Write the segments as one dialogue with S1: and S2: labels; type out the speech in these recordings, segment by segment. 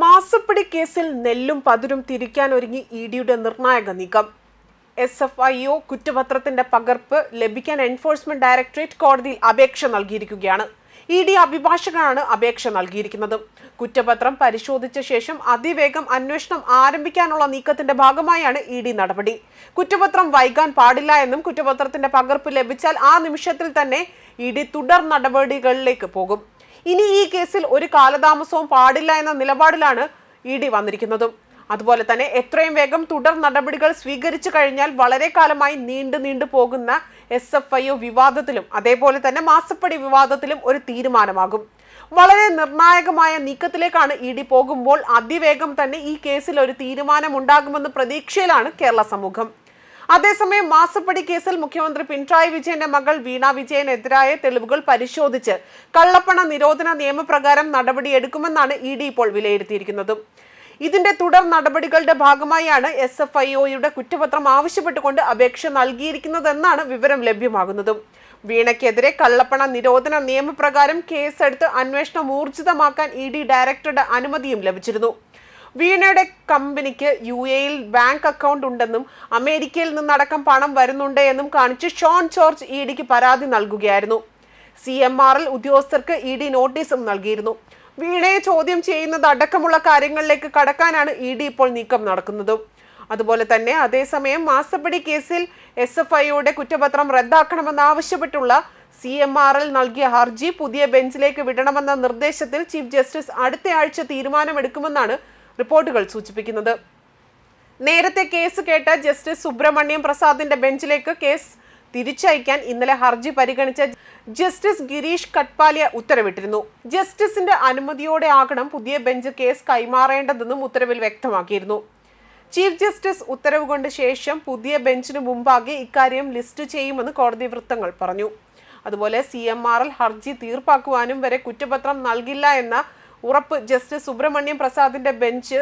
S1: മാസപ്പടി കേസിൽ നെല്ലും പതിരും തിരിക്കാൻ ഒരുങ്ങി ഇ ഡിയുടെ നിർണായക നീക്കം. എസ് എഫ് ഐ ഒ കുറ്റപത്രത്തിന്റെ പകർപ്പ് ലഭിക്കാൻ എൻഫോഴ്സ്മെന്റ് ഡയറക്ടറേറ്റ് കോടതിയിൽ അപേക്ഷ നൽകിയിരിക്കുകയാണ്. ഇ ഡി അഭിഭാഷകനാണ് അപേക്ഷ നൽകിയിരിക്കുന്നത്. കുറ്റപത്രം പരിശോധിച്ച ശേഷം അതിവേഗം അന്വേഷണം ആരംഭിക്കാനുള്ള നീക്കത്തിന്റെ ഭാഗമായാണ് ഇ ഡി നടപടി. കുറ്റപത്രം വൈകാൻ പാടില്ല എന്നും കുറ്റപത്രത്തിന്റെ പകർപ്പ് ലഭിച്ചാൽ ആ നിമിഷത്തിൽ തന്നെ ഇ ഡി തുടർ നടപടികളിലേക്ക് പോകും. ഇനി ഈ കേസിൽ ഒരു കാലതാമസവും പാടില്ല എന്ന നിലപാടിലാണ് ഇ ഡി വന്നിരിക്കുന്നതും. അതുപോലെ തന്നെ എത്രയും വേഗം തുടർ നടപടികൾ സ്വീകരിച്ചു കഴിഞ്ഞാൽ വളരെ കാലമായി നീണ്ടു നീണ്ടു പോകുന്ന എസ് എഫ് ഐ ഒ വിവാദത്തിലും അതേപോലെ തന്നെ മാസപ്പടി വിവാദത്തിലും ഒരു തീരുമാനമാകും. വളരെ നിർണായകമായ നീക്കത്തിലേക്കാണ് ഇ ഡി പോകുമ്പോൾ അതിവേഗം തന്നെ ഈ കേസിൽ ഒരു തീരുമാനം ഉണ്ടാകുമെന്ന പ്രതീക്ഷയിലാണ് കേരള സമൂഹം. അതേസമയം മാസപ്പടി കേസിൽ മുഖ്യമന്ത്രി പിണറായി വിജയന്റെ മകൾ വീണ വിജയനെതിരായ തെളിവുകൾ പരിശോധിച്ച് കള്ളപ്പണ നിരോധന നിയമപ്രകാരം നടപടിയെടുക്കുമെന്നാണ് ഇ ഡി ഇപ്പോൾ വിലയിരുത്തിയിരിക്കുന്നത്. ഇതിന്റെ തുടർ നടപടികളുടെ ഭാഗമായാണ് എസ് എഫ് ഐ ഒയുടെ കുറ്റപത്രം ആവശ്യപ്പെട്ടുകൊണ്ട് അപേക്ഷ നൽകിയിരിക്കുന്നതെന്നാണ് വിവരം ലഭ്യമാകുന്നത്. വീണയ്ക്കെതിരെ കള്ളപ്പണ നിരോധന നിയമപ്രകാരം കേസെടുത്ത് അന്വേഷണം ഊർജിതമാക്കാൻ ഇ ഡി ഡയറക്ടറുടെ അനുമതിയും ലഭിച്ചിരുന്നു. വീണയുടെ കമ്പനിക്ക് യു എയിൽ ബാങ്ക് അക്കൗണ്ട് ഉണ്ടെന്നും അമേരിക്കയിൽ നിന്നടക്കം പണം വരുന്നുണ്ട് എന്നും കാണിച്ച് ഷോൺ ജോർജ് ഇ ഡിക്ക് പരാതി നൽകുകയായിരുന്നു. സി എം ആറിൽ ഉദ്യോഗസ്ഥർക്ക് ഇ ഡി നോട്ടീസും നൽകിയിരുന്നു. വീണയെ ചോദ്യം ചെയ്യുന്നത് അടക്കമുള്ള കാര്യങ്ങളിലേക്ക് കടക്കാനാണ് ഇ ഡി ഇപ്പോൾ നീക്കം നടക്കുന്നത്. അതുപോലെ തന്നെ അതേസമയം മാസപ്പടി കേസിൽ എസ് എഫ് ഐയുടെ കുറ്റപത്രം റദ്ദാക്കണമെന്നാവശ്യപ്പെട്ടുള്ള സി എം ആർ എൽ നൽകിയ ഹർജി പുതിയ ബെഞ്ചിലേക്ക് വിടണമെന്ന നിർദ്ദേശത്തിൽ ചീഫ് ജസ്റ്റിസ് അടുത്ത ആഴ്ച തീരുമാനമെടുക്കുമെന്നാണ് റിപ്പോർട്ടുകൾ സൂചിപ്പിക്കുന്നത്. നേരത്തെ കേസ് കേട്ട ജസ്റ്റിസ് സുബ്രഹ്മണ്യം പ്രസാദിന്റെ ബെഞ്ചിലേക്ക് കേസ് തിരിച്ചയക്കാൻ ഇന്നലെ ഹർജി പരിഗണിച്ച ജസ്റ്റിസ് ഗിരീഷ് കട്പാലിയ ഉത്തരവിട്ടിരുന്നു. ജസ്റ്റിസിന്റെ അനുമതിയോടെ ആകണം പുതിയ ബെഞ്ച് കേസ് കൈമാറേണ്ടതെന്നും ഉത്തരവിൽ വ്യക്തമാക്കിയിരുന്നു. ചീഫ് ജസ്റ്റിസ് ഉത്തരവ് കൊണ്ട് ശേഷം പുതിയ ബെഞ്ചിന് മുമ്പാകെ ഇക്കാര്യം ലിസ്റ്റ് ചെയ്യുമെന്ന് കോടതി വൃത്തങ്ങൾ പറഞ്ഞു. അതുപോലെ സി എം ആർ എൽ ഹർജി തീർപ്പാക്കുവാനും വരെ കുറ്റപത്രം നൽകില്ല എന്ന ഉറപ്പ് justice Subramaniam പ്രസാദിന്റെ bench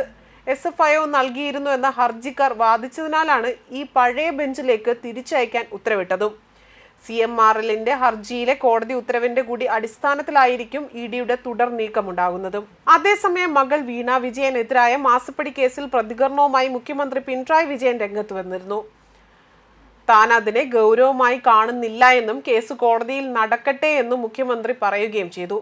S1: S F I O നൽകിയിരുന്നു എന്ന ഹർജിക്കാർ വാദിച്ചതിനാലാണ് ഈ പഴയ ബെഞ്ചിലേക്ക് തിരിച്ചയക്കാൻ ഉത്തരവിട്ടതും. സി എം ആർ എല്ലിന്റെ ഹർജിയിലെ കോടതി ഉത്തരവിന്റെ കൂടി അടിസ്ഥാനത്തിലായിരിക്കും ഇ ഡിയുടെ തുടർ നീക്കമുണ്ടാകുന്നതും. അതേസമയം മകൾ വീണ വിജയനെതിരായ മാസപ്പടി കേസിൽ പ്രതികരണവുമായി മുഖ്യമന്ത്രി പിണറായി വിജയൻ രംഗത്ത് വന്നിരുന്നു. താൻ അതിനെ ഗൗരവമായി കാണുന്നില്ല എന്നും കേസ് കോടതിയിൽ നടക്കട്ടെ എന്നും മുഖ്യമന്ത്രി പറയുകയും ചെയ്തു.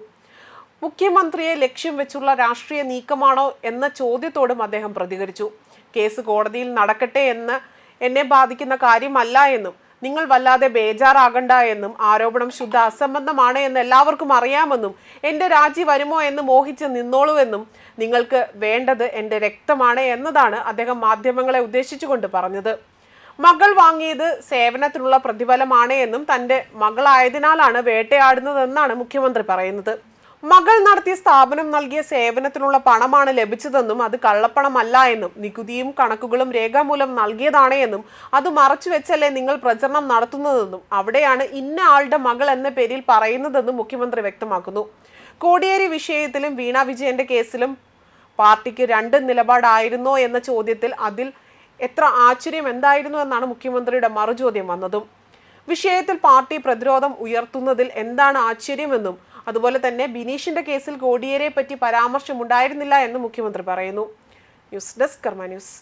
S1: മുഖ്യമന്ത്രിയെ ലക്ഷ്യം വെച്ചുള്ള രാഷ്ട്രീയ നീക്കമാണോ എന്ന ചോദ്യത്തോടും അദ്ദേഹം പ്രതികരിച്ചു. കേസ് കോടതിയിൽ നടക്കട്ടെ എന്ന് എന്നെ ബാധിക്കുന്ന കാര്യമല്ല എന്നും നിങ്ങൾ വല്ലാതെ ബേജാറാകണ്ട എന്നും ആരോപണം ശുദ്ധ അസംബന്ധമാണ് എന്ന് എല്ലാവർക്കും അറിയാമെന്നും എന്റെ രാജി വരുമോ എന്ന് മോഹിച്ച് നിന്നോളൂ എന്നും നിങ്ങൾക്ക് വേണ്ടത് എന്റെ രക്തമാണ് എന്നതാണ് അദ്ദേഹം മാധ്യമങ്ങളെ ഉദ്ദേശിച്ചുകൊണ്ട് പറഞ്ഞത്. മകൾ വാങ്ങിയത് സേവനത്തിനുള്ള പ്രതിഫലമാണ് എന്നും തന്റെ മകളായതിനാലാണ് വേട്ടയാടുന്നതെന്നാണ് മുഖ്യമന്ത്രി പറയുന്നത്. മകൾ നടത്തിയ സ്ഥാപനം നൽകിയ സേവനത്തിനുള്ള പണമാണ് ലഭിച്ചതെന്നും അത് കള്ളപ്പണമല്ല എന്നും നികുതിയും കണക്കുകളും രേഖാമൂലം നൽകിയതാണ് എന്നും അത് മറച്ചു വെച്ചല്ലേ നിങ്ങൾ പ്രചരണം നടത്തുന്നതെന്നും അവിടെയാണ് ഇന്ന ആളുടെ മകൾ എന്ന പേരിൽ പറയുന്നതെന്നും മുഖ്യമന്ത്രി വ്യക്തമാക്കുന്നു. കോടിയേരി വിഷയത്തിലും വീണ വിജയന്റെ കേസിലും പാർട്ടിക്ക് രണ്ട് നിലപാടായിരുന്നോ എന്ന ചോദ്യത്തിൽ അതിൽ എത്ര ആശ്ചര്യം എന്തായിരുന്നു എന്നാണ് മുഖ്യമന്ത്രിയുടെ മറുചോദ്യം വന്നതും. വിഷയത്തിൽ പാർട്ടി പ്രതിരോധം ഉയർത്തുന്നതിൽ എന്താണ് ആശ്ചര്യമെന്നും അതുപോലെ തന്നെ ബിനീഷിന്റെ കേസിൽ കോടിയേരെ പറ്റി പരാമർശമുണ്ടായിരുന്നില്ല എന്ന് മുഖ്യമന്ത്രി പറയുന്നു. News desk Karma news.